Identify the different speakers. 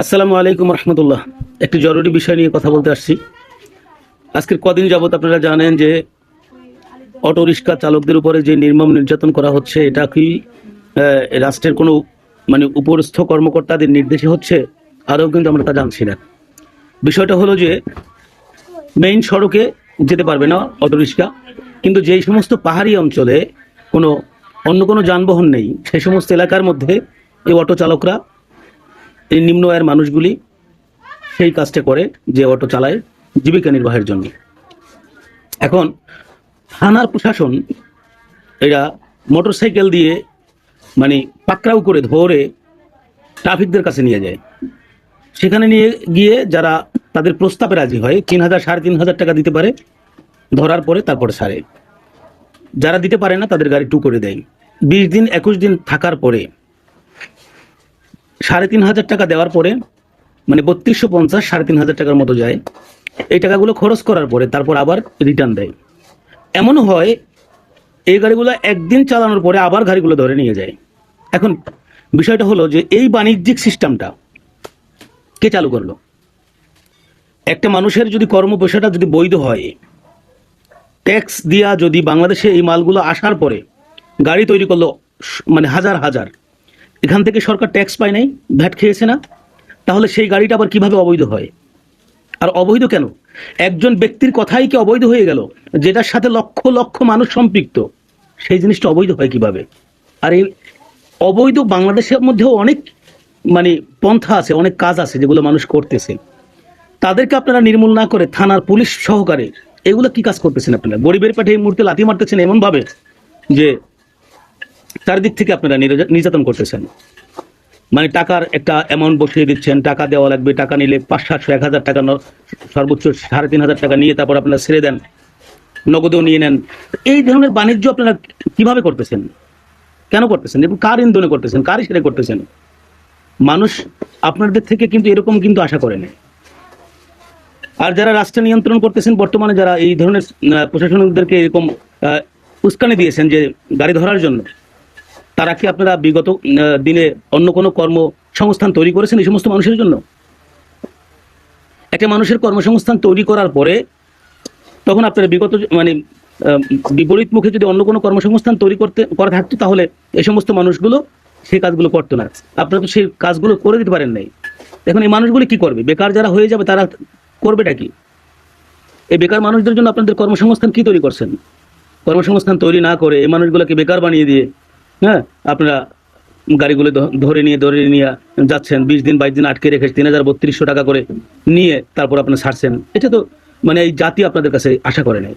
Speaker 1: আসসালামু আলাইকুম রহমতুল্লাহ। একটি জরুরি বিষয় নিয়ে কথা বলতে আসছি। আজকের কদিন যাবত আপনারা জানেন যে অটো রিক্সা চালকদের উপরে যে নির্মম নির্যাতন করা হচ্ছে, এটা কি রাষ্ট্রের কোনো মানে উপরস্থ কর্মকর্তাদের নির্দেশে হচ্ছে? আদৌ কিন্তু আমরা তা জানছি না। বিষয়টা হলো যে মেইন সড়কে যেতে পারবে না অটো রিক্সা, কিন্তু যেই সমস্ত পাহাড়ি অঞ্চলে কোনো, অন্য কোনো যানবাহন নেই, সেই সমস্ত এলাকার মধ্যে এই অটো চালকরা এই নিম্ন আয়ের মানুষগুলি সেই কাজটা করে যে অটো চালায় জীবিকা নির্বাহের জন্য। এখন থানার প্রশাসন এরা মোটরসাইকেল দিয়ে মানে পাকড়াও করে ধরে ট্রাফিকদের কাছে নিয়ে যায়। সেখানে নিয়ে গিয়ে যারা তাদের প্রস্তাবে রাজি হয়, তিন হাজার, সাড়ে তিন হাজার টাকা দিতে পারে, ধরার পরে তারপরে সারে যারা দিতে পারে না তাদের গাড়ি টু করে দেয়। বিশ দিন, একুশ দিন থাকার পরে সাড়ে তিন হাজার টাকা দেওয়ার পরে মানে বত্রিশশো পঞ্চাশ সাড়ে তিন হাজার টাকার মতো যায়। এই টাকাগুলো খরচ করার পরে তারপর আবার রিটার্ন দেয়। এমনও হয়, এই গাড়িগুলো একদিন চালানোর পরে আবার গাড়িগুলো ধরে নিয়ে যায়। এখন বিষয়টা হলো যে এই বাণিজ্যিক সিস্টেমটা কে চালু করল? একটা মানুষের যদি কর্ম পেশাটা যদি বৈধ হয় ট্যাক্স দিয়া যদি বাংলাদেশে এই মালগুলো আসার পরে গাড়ি তৈরি করল মানে হাজার হাজার এখান থেকে সরকার ট্যাক্স পায় নাই ভ্যাট খেয়েছে না, তাহলে সেই গাড়িটা আবার কীভাবে অবৈধ হয়? আর অবৈধ কেন? একজন ব্যক্তির কথাই কি অবৈধ হয়ে গেল? যেটার সাথে লক্ষ লক্ষ মানুষ সম্পৃক্ত, সেই জিনিসটা অবৈধ হয় কীভাবে? আর এই অবৈধ বাংলাদেশের মধ্যেও অনেক মানে পন্থা আছে, অনেক কাজ আছে যেগুলো মানুষ করতেছে। তাদেরকে আপনারা নির্মূল না করে থানার পুলিশ সহকারে, এগুলো কি কাজ করতেছেন আপনারা? গরিবের পেটে এই মুহূর্তে লাথি মারতেছেন এমন ভাবে যে চারিদিক থেকে আপনারা নির্যা- নির্যাতন করতেছেন। মানে টাকার একটা অ্যামাউন্ট বসিয়ে দিচ্ছেন, টাকা দেওয়া লাগবে, টাকা নিলে পাঁচ সাতশো এক হাজার টাকা সর্বোচ্চ সাড়ে তিন হাজার টাকা নিয়ে তারপর আপনারা ছেড়ে দেন, নগদেও নিয়ে নেন। এই ধরনের বাণিজ্য আপনারা কীভাবে করতেছেন? কেন করতেছেন? এবং কার ইন্ধনে করতেছেন? কার সেরে করতেছেন? মানুষ আপনাদের থেকে কিন্তু এরকম কিন্তু আশা করে না। আর যারা রাষ্ট্র নিয়ন্ত্রণ করতেছেন, বর্তমানে যারা এই ধরনের প্রশাসনদেরকে এরকম উস্কানি দিয়েছেন যে গাড়ি ধরার জন্য তারা কি আপনারা বিগত দিনে অন্য কোনো কর্মসংস্থান তৈরি করেছেন এই সমস্ত মানুষের জন্য? একটা মানুষের কর্মসংস্থান তৈরি করার পরে তখন আপনারা বিগত মানে বিপরীত মুখে যদি অন্য কোনো কর্মসংস্থান তৈরি করতে, করা থাকতো, তাহলে এই সমস্ত মানুষগুলো সেই কাজগুলো করতো না। আপনারা তো সেই কাজগুলো করে দিতে পারেন নাই। এখন এই মানুষগুলো কি করবে? বেকার যারা হয়ে যাবে, তারা করবেটা কি? এই বেকার মানুষদের জন্য আপনাদের কর্মসংস্থান কি তৈরি করছেন? কর্মসংস্থান তৈরি না করে এই মানুষগুলোকে বেকার বানিয়ে দিয়ে হ্যাঁ আপনারা গাড়িগুলো ধরে নিয়ে ধরে নিয়ে যাচ্ছেন, বিশ দিন, বাইশ দিন আটকে রেখে তিন হাজার বত্রিশশো টাকা করে নিয়ে তারপর আপনারা ছাড়ছেন এটা তো মানে এই জাতি আপনাদের কাছে আশা করে নেই।